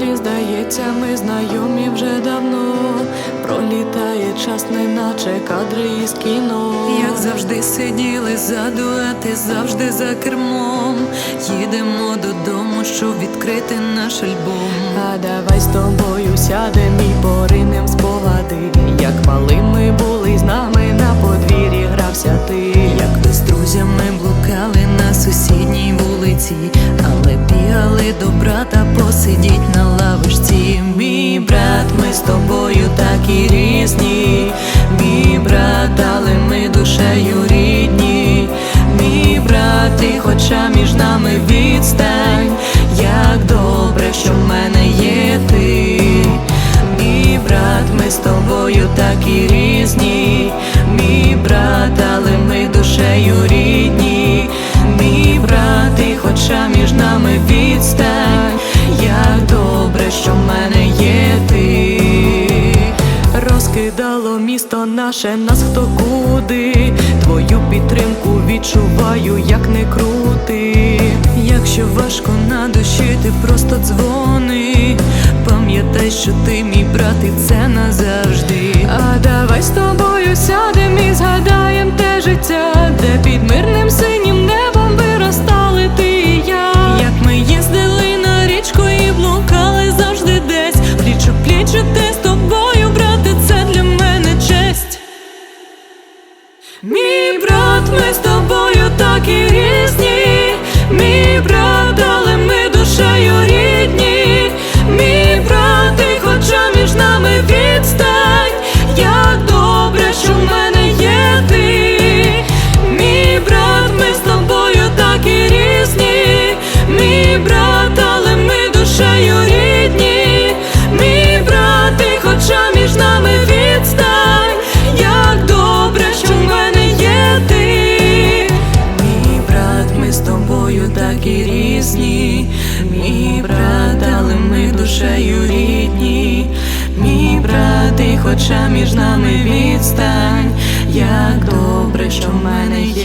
Іноді здається, ми знайомі вже давно. Пролітає час, неначе кадри із кіно. Як завжди сиділи ззаду, а завжди за кермом. Їдемо додому, щоб відкрити наш альбом. А давай з тобою сядем і поринем в спогади. Як малими були з нами на подвір'ї грався ти. Як ми з друзями блукали на сусідній вулиці, але бігали до брата посидіть на з тобою такі різні. Мій брат, але ми душею рідні. Мій брат, ти хоча між нами відстань. Як добре, що в мене є ти. Мій брат, ми з тобою такі різні. Мій брат, але ми душею рідні. Мій брат, і хоча між нами відстань, як добре, що в мене є ти. Розкидало місто наше, нас хто куди. Твою підтримку відчуваю, як не крути. Якщо важко на душі, ти просто дзвони. Пам'ятай, що ти мій брат, і це назавжди. А давай з тобою сядем і згадаєм те життя, де під мирним синім небом виростали ти і я. Як ми їздили на річку і блукали завжди десь. Пліч у пліч Мій брат, ми з тобою так і різні. Мій брат, але ми душею рідні. Мій брат, і хоча між нами відстань, як добре, що в мене є.